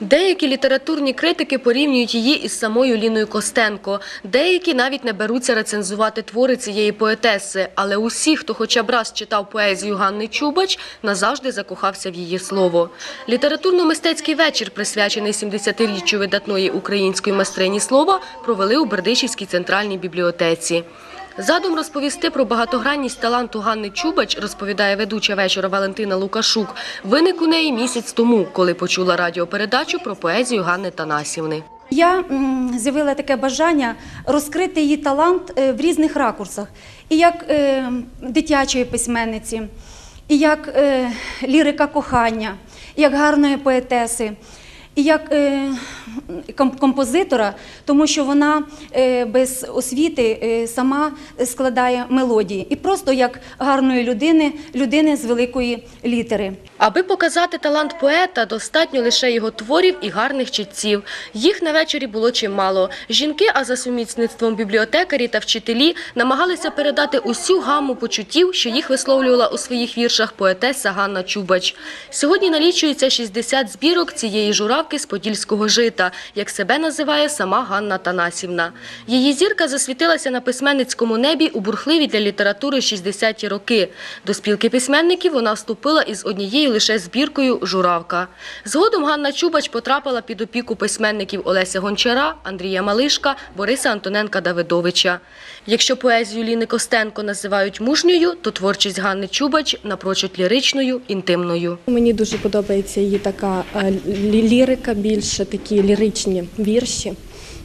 Деякі літературні критики порівнюють її із самою Ліною Костенко. Деякі навіть не беруться рецензувати твори цієї поетеси. Але усі, хто хоча б раз читав поезію Ганни Чубач, назавжди закохався в її слово. Літературно-мистецький вечір, присвячений 70-річчю видатної української майстрині слова, провели у Бердичівській центральній бібліотеці. Задум розповісти про багатогранність таланту Ганни Чубач, розповідає ведуча вечора Валентина Лукашук, виник у неї місяць тому, коли почула радіопередачу про поезію Ганни Танасівни. Я з'явила таке бажання розкрити її талант е, в різних ракурсах, і як е, дитячої письменниці, і як е, лірика кохання, і як гарної поетеси, і як композитора, тому що вона е, без освіти е, сама складає мелодії, і просто як гарної людини, людини з великої літери. Аби показати талант поета, достатньо лише його творів і гарних читців. Їх на вечорі було чимало. Жінки, а за сумісництвом бібліотекарі та вчителі, намагалися передати усю гаму почуттів, що їх висловлювала у своїх віршах поетеса Ганна Чубач. Сьогодні налічується 60 збірок цієї журавки з подільського жита, як себе називає сама Ганна Танасівна. Її зірка засвітилася на письменницькому небі у бурхливі для літератури 60-ті роки. До спілки письменників вона вступила із однією лише збіркою Журавка. Згодом Ганна Чубач потрапила під опіку письменників Олеся Гончара, Андрія Малишка, Бориса Антоненка Давидовича. Якщо поезію Ліни Костенко називають мужньою, то творчість Ганни Чубач напрочуд ліричною, інтимною. Мені дуже подобається її така е, лірика, більше такі ліричні вірші,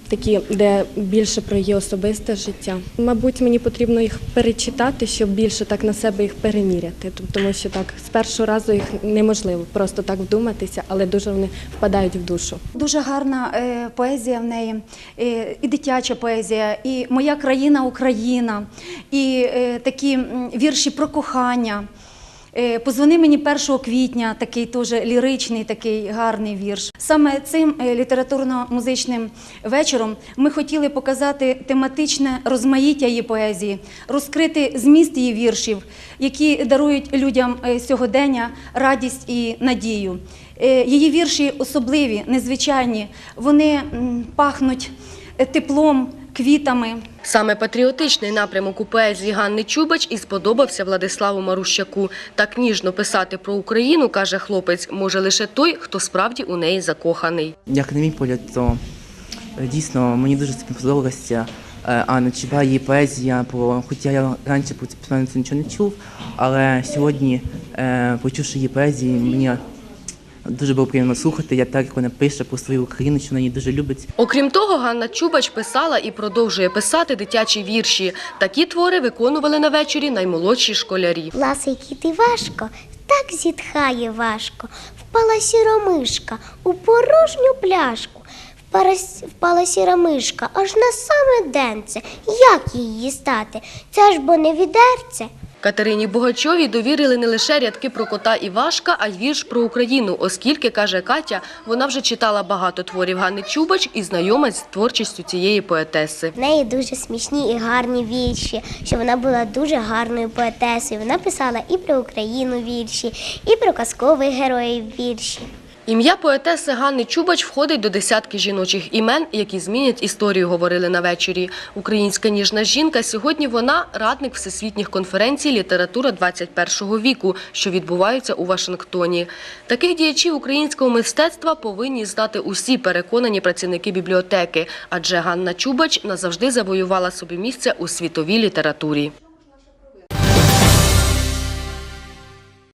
такі, де більше про її особисте життя. Мабуть, мені потрібно їх перечитати, щоб більше так на себе їх переміряти, тому що так з першого разу їх неможливо просто так вдуматися, але дуже вони впадають в душу. Дуже гарна е, поезія в неї, е, і дитяча поезія, і Моя країна Україна, і е, такі вірші про кохання. Е, Позвони мені 1 квітня, такий теж ліричний, такий гарний вірш. Саме цим е, літературно-музичним вечором ми хотіли показати тематичне розмаїття її поезії, розкрити зміст її віршів, які дарують людям е, сьогодення радість і надію. Її вірші особливі, незвичайні, вони пахнуть теплом, квітами. Саме патріотичний напрямок у поезії Ганни Чубач і сподобався Владиславу Марущаку. Так ніжно писати про Україну, каже хлопець, може лише той, хто справді у неї закоханий. Як на мій погляд, то е, дійсно мені дуже сподобалася е, Анна Чіба, її поезія, про, хоча я раніше про цю письменницю нічого не чув, але сьогодні, е, почувши її поезію, мені дуже було приємно слухати, як так як вона пише про свою Україну, що вона її дуже любить. Окрім того, Ганна Чубач писала і продовжує писати дитячі вірші. Такі твори виконували на вечорі наймолодші школярі. Ласий кіт і важко, так зітхає важко. Впала сіра мишка у порожню пляшку. Впала сіра мишка аж на саме денце. Як її стати? Це ж бо не відерце. Катерині Богачовій довірили не лише рядки про кота Івашка, а й вірш про Україну, оскільки, каже Катя, вона вже читала багато творів Ганни Чубач і знайома з творчістю цієї поетеси. В неї дуже смішні і гарні вірші, що вона була дуже гарною поетесою. Вона писала і про Україну вірші, і про казкових героїв вірші. Ім'я поетеси Ганни Чубач входить до десятки жіночих імен, які змінять історію, говорили на вечорі. Українська ніжна жінка сьогодні вона радник всесвітніх конференцій Література 21 віку, що відбуваються у Вашингтоні. Таких діячів українського мистецтва повинні знати усі переконані працівники бібліотеки, адже Ганна Чубач назавжди завоювала собі місце у світовій літературі.